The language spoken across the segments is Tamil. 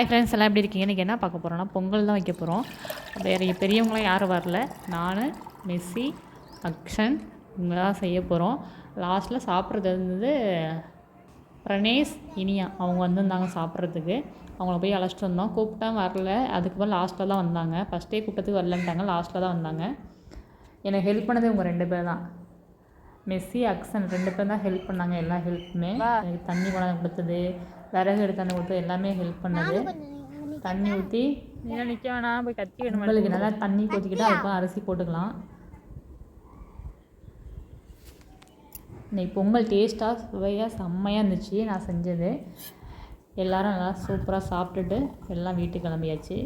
ஹாய் ஃப்ரெண்ட்ஸ் எல்லாம் எப்படி இருக்கீங்க? இன்றைக்கி என்ன பார்க்க போகிறோம்னா பொங்கல் தான் வைக்க போகிறோம் வேறு பெரியவங்களாம் யாரும் வரல. நான் மெஸ்ஸி அக்ஷன் இவங்க தான் செய்ய போகிறோம் லாஸ்ட்டில் சாப்பிட்றது வந்து பிரணேஷ் இனியா. அவங்க வந்திருந்தாங்க சாப்பிட்றதுக்கு. அவங்கள போய் அழைச்சிட்டு வந்தோம். கூப்பிட்டா வரல. அதுக்கப்புறம் லாஸ்ட்டில் தான் வந்தாங்க. ஃபஸ்ட்டே கூப்பிட்டதுக்கு வரலன்ட்டாங்க. லாஸ்ட்டில் தான் வந்தாங்க. எனக்கு ஹெல்ப் பண்ணது இவங்க ரெண்டு பேர் தான். மெஸ்ஸி அக்சன் ரெண்டு பேரும் தான் ஹெல்ப் பண்ணாங்க எல்லா ஹெல்ப்புமே எனக்கு தண்ணி கொண்டாந்து கொடுத்தது விறகு எடுத்தாந்து கொடுத்தது எல்லாமே ஹெல்ப் பண்ணது. தண்ணி ஊற்றி நிக்க வேணாம் போய் கத்தி வேணும் உங்களுக்கு நல்லா தண்ணி கொதிக்கிட்டு அதுக்கப்புறம் அரிசி போட்டுக்கலாம். இன்னைக்கு பொங்கல் டேஸ்ட்டாக சுவையாக செம்மையாக இருந்துச்சு நான் செஞ்சது. எல்லாரும் நல்லா சூப்பராக சாப்பிட்டுட்டு எல்லாம் வீட்டுக்கு கிளம்பியாச்சு.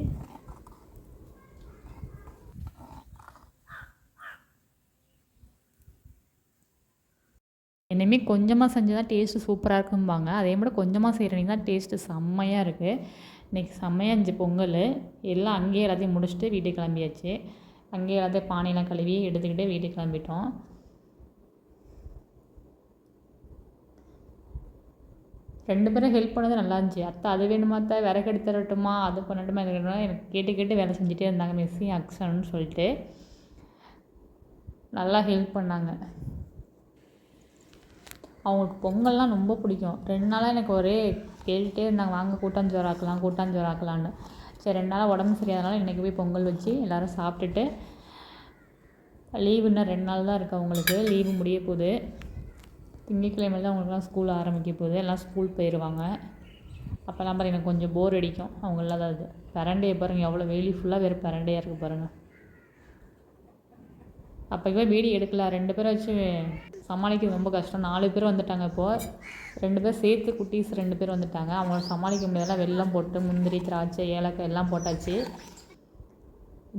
என்னையுமே கொஞ்சமாக செஞ்சு தான் டேஸ்ட்டு சூப்பராக இருக்கும்பாங்க. அதே மாதிரி கொஞ்சமாக செய்கிறீங்க தான் டேஸ்ட்டு செம்மையாக இருக்குது இன்றைக்கி செம்மையாக இருந்துச்சு பொங்கல். எல்லாம் அங்கேயே எல்லாத்தையும் முடிச்சுட்டு வீட்டுக்கு கிளம்பியாச்சு. அங்கேயே எல்லாத்தையும் பானையெல்லாம் கழுவி எடுத்துக்கிட்டு வீட்டுக்கு கிளம்பிட்டோம். ரெண்டு பேரும் ஹெல்ப் பண்ணது நல்லா இருந்துச்சு. அத்தை அது வேணுமா அத்தை? விறகு எடுத்து தரட்டுமா? அது பண்ணட்டுமா? இது எனக்கு கேட்டு கேட்டு வேலை செஞ்சுட்டே இருந்தாங்க. மெஸ்ஸி அக்ஷன்னு சொல்லிட்டு நல்லா ஹெல்ப் பண்ணாங்க. அவங்களுக்கு பொங்கல்லாம் ரொம்ப பிடிக்கும். ரெண்டு நாளாக எனக்கு ஒரே கேட்டுகிட்டே இருந்தாங்க வாங்க கூட்டாஞ்சோறு ஆக்கலாம் கூட்டாஞ்சோறு ஆக்கலான்னு சரி ரெண்டு நாளாக உடம்பு சரியாதனால இன்றைக்கி போய் பொங்கல் வச்சு எல்லோரும் சாப்பிட்டுட்டு லீவு இன்னும் ரெண்டு நாள் தான் இருக்குது அவங்களுக்கு. லீவு முடிய போகுது. திங்கட்கிழமை தான் அவங்களுக்குலாம் ஸ்கூல் ஆரம்பிக்க போகுது. எல்லாம் ஸ்கூல் போயிடுவாங்க அப்போல்லாம் பாருங்கள் எனக்கு கொஞ்சம் போர் அடிக்கும். அவங்க இல்லாத பரண்டையை பாருங்கள் எவ்வளோ வெயிலி ஃபுல்லாக வெறும் பரண்டையாக இருக்குது பாருங்கள் அப்போவே வீடியோ எடுக்கல. ரெண்டு பேரை வச்சு சமாளிக்கிறது ரொம்ப கஷ்டம். நாலு பேர் வந்துட்டாங்க இப்போது ரெண்டு பேர் சேர்த்து குட்டீஸ் ரெண்டு பேர் வந்துட்டாங்க. அவங்கள சமாளிக்க முடியாதெல்லாம் வெள்ளம் போட்டு முந்திரி திராட்சை ஏலக்காய் எல்லாம் போட்டாச்சு.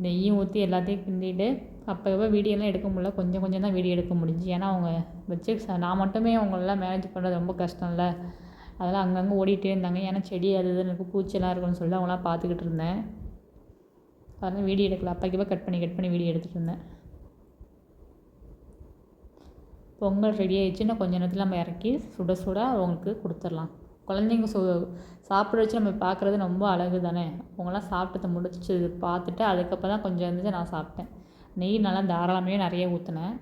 நெய்யும் ஊற்றி எல்லாத்தையும் கிண்டிட்டு அப்போவே வீடியோலாம் எடுக்க முடியல. கொஞ்சம் கொஞ்சம் தான் வீடியோ எடுக்க முடிஞ்சு ஏன்னா அவங்க வச்சு நான் மட்டுமே அவங்களெல்லாம் மேனேஜ் பண்ணுறது ரொம்ப கஷ்டம்ல. அதெல்லாம் அங்கங்கே ஓடிட்டே இருந்தாங்க. ஏன்னா செடி அது இதுன்னு இருக்கு. பூச்செல்லாம் இருக்குன்னு சொல்லி அவங்களாம் பார்த்துக்கிட்டு இருந்தேன். அதனால் வீடியோ எடுக்கல. அப்போக்கே கட் பண்ணி கட் பண்ணி வீடியோ எடுத்துகிட்டு இருந்தேன். பொங்கல் ரெடி ஆகிடுச்சின்னா இன்னும் கொஞ்ச நேரத்தில் நம்ம இறக்கி சுட சுட அவங்களுக்கு கொடுத்துடலாம். குழந்தைங்க சு சாப்பிட வச்சு நம்ம பார்க்குறது ரொம்ப அழகு தானே? அவங்களாம் சாப்பிட்டத முடிச்சு பார்த்துட்டு அதுக்கப்புறம் தான் கொஞ்சம் இருந்துச்சு நான் சாப்பிட்டேன். நெய் நல்லா தாராளமே நிறைய ஊற்றினேன்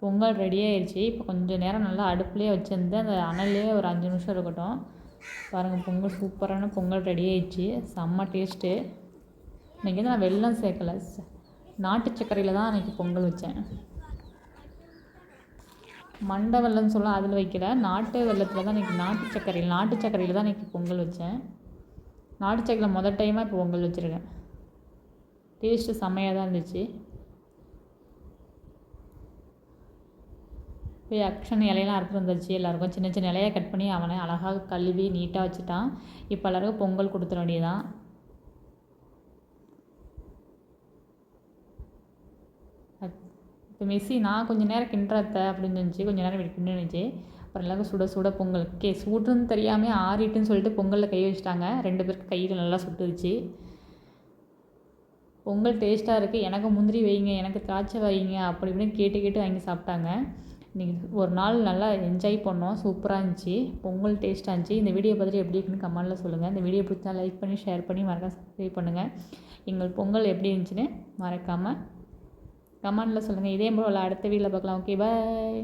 பொங்கல் ரெடி ஆயிடுச்சு. இப்போ கொஞ்சம் நேரம் நல்லா அடுப்புலேயே வச்சுருந்து அந்த அனல்லே ஒரு அஞ்சு நிமிஷம் இருக்கட்டும். பாருங்கள் பொங்கல் சூப்பரான பொங்கல் ரெடி ஆயிடுச்சு. செம்ம டேஸ்ட்டு இன்றைக்கி வந்து நான் வெல்லம் சேர்க்கலை. நாட்டு சர்க்கரையில் தான் அன்றைக்கி பொங்கல் வச்சேன். மண்டை வெல்லம்னு சொல்ல அதில் வைக்கல. நாட்டு வெல்லத்தில் தான் இன்றைக்கி நாட்டு சர்க்கரையில் நாட்டு சர்க்கரையில் தான் இன்றைக்கி பொங்கல் வச்சேன். நாட்டு சர்க்கரையில் முதல் டைமாக இப்போ பொங்கல் வச்சுருக்கேன். டேஸ்ட்டு செம்மையாக தான் இருந்துச்சு. போய் அக்ஷன் இலையெல்லாம் அறுத்து வந்துச்சு எல்லாருக்கும் சின்ன சின்ன இலையை கட் பண்ணி அவனை அழகாக கழுவி நீட்டாக வச்சுட்டான். இப்போ எல்லாருக்கும் பொங்கல் கொடுத்துட வேண்டியதான் இப்போ மெஸ்ஸி நான் கொஞ்சம் நேரம் கிண்டுறத்த அப்படின்னு இருந்துச்சு கொஞ்சம் நேரம் இப்படி கிண்டுனுச்சு அப்புறம் எல்லாருக்கும் சுட சுட பொங்கல். கே சுடுன்னு தெரியாமல் ஆறிட்டுன்னு சொல்லிட்டு பொங்கலில் கை வச்சுட்டாங்க. ரெண்டு பேருக்கு கையில் நல்லா சுட்டுருச்சு. பொங்கல் டேஸ்ட்டாக இருக்குது எனக்கு முந்திரி வைங்க எனக்கு திராட்சை வைங்க அப்படி இப்படின்னு கேட்டு கேட்டு வாங்கி சாப்பிட்டாங்க. இன்றைக்கி ஒரு நாள் நல்லா என்ஜாய் பண்ணோம் சூப்பராக இருந்துச்சு. பொங்கல் டேஸ்ட்டாக இருந்துச்சு. இந்த வீடியோ பார்த்துட்டு எப்படி இருக்குன்னு கமெண்ட்டில் சொல்லுங்கள் இந்த வீடியோ பிடிச்சா லைக் பண்ணி ஷேர் பண்ணி மறக்காம சப்ஸ்கிரைப் பண்ணுங்கள் எங்கள் பொங்கல் எப்படி இருந்துச்சுன்னு மறக்காமல் கமெண்ட்டில் சொல்லுங்கள் இதே போல் அடுத்த வீடியோவில் பார்க்கலாம். Okay bye